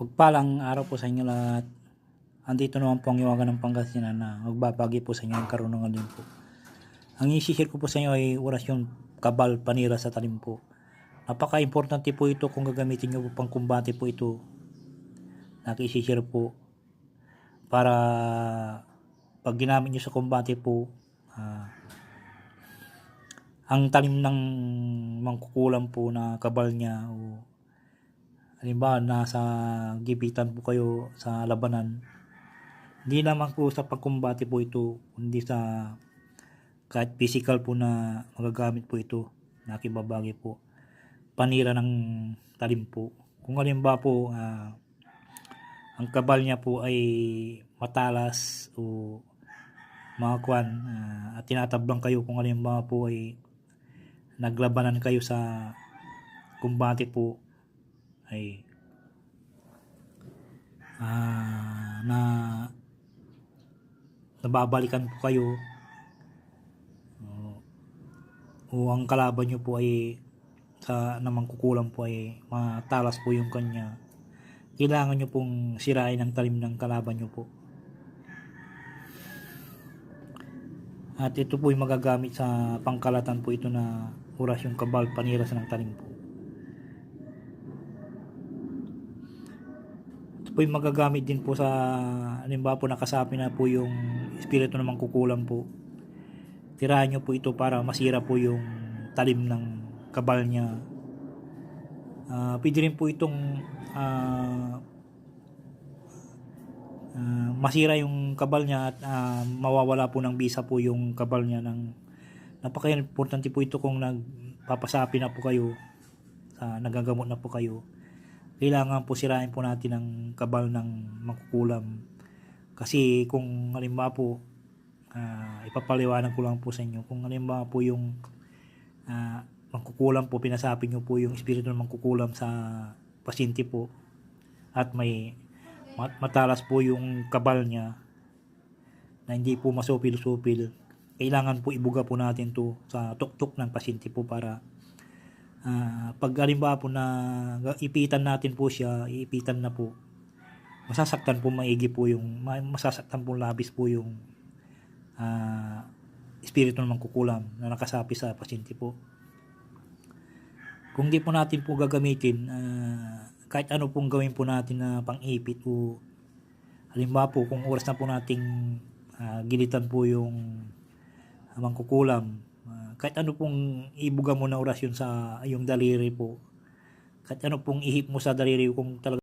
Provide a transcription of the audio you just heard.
Pagpalang araw po sa inyo lahat. Andito naman po ang iwagan ng Pangasinan na magbabagi po sa inyo ng karunungan din po. Ang isishare ko po sa inyo ay orasyon kabal panira sa talim po. Napaka-importante po ito kung gagamitin nyo po pang kumbate po ito. Nakisishare po para pag ginamit nyo sa kumbate po ah, ang talim ng mangkukulam po na kabal niya o halimbawa nasa gipitan po kayo sa labanan. Hindi naman po sa pagkumbate po ito kundi sa kahit physical po na magagamit po ito nakibabagi po. Panira ng talim po. Kung halimbawa po ah, ang kabal niya po ay matalas o mga kwan ah, at tinatablang kayo kung halimbawa po ay naglabanan kayo sa kumbate po ay. Ah, na nababalikan po kayo. O, o ang kalaban nyo po ay sa namang kukulang po ay matalas po yung kanya. Kailangan nyo pong sirain ang talim ng kalaban nyo po. At ito po ay magagamit sa pangkalatan po ito na oras yung kabal panira sa ng talim po ito po ay magagamit din po sa halimbawa po nakasapi na po yung espiritu ng mangkukulam po. Tirahan nyo po ito para masira po yung talim ng kabal niya. Ah, pwede rin po itong ah, ah, masira yung kabal niya at ah, mawawala po ng bisa po yung kabal niya ng napaka-importante po ito kung nagpapasapi na po kayo sa nagagamot na po kayo kailangan po sirain po natin ang kabal ng mangkukulam kasi kung halimbawa po ah, ipapaliwanag ko lang po sa inyo kung halimbawa po yung ah, mangkukulam po pinasapi nyo po yung espiritu ng mangkukulam sa pasyente po at may mat- matalas po yung kabal niya na hindi po masupil-supil kailangan po ibuga po natin to sa tuktok ng pasyente po para ah, pag halimbawa po na ipitan natin po siya iipitan na po masasaktan po maigi po yung ma- masasaktan po labis po yung ah, espiritu ng mangkukulam na nakasapi sa pasyente po. Kung di po natin po gagamitin ah, kahit ano pong gawin po natin na pang-ipit o halimbawa po kung oras na po nating ah, gilitan po yung uh, mangkukulam kahit ano pong ibuga mo na orasyon sa yung daliri po kahit ano pong ihip mo sa daliri kung talaga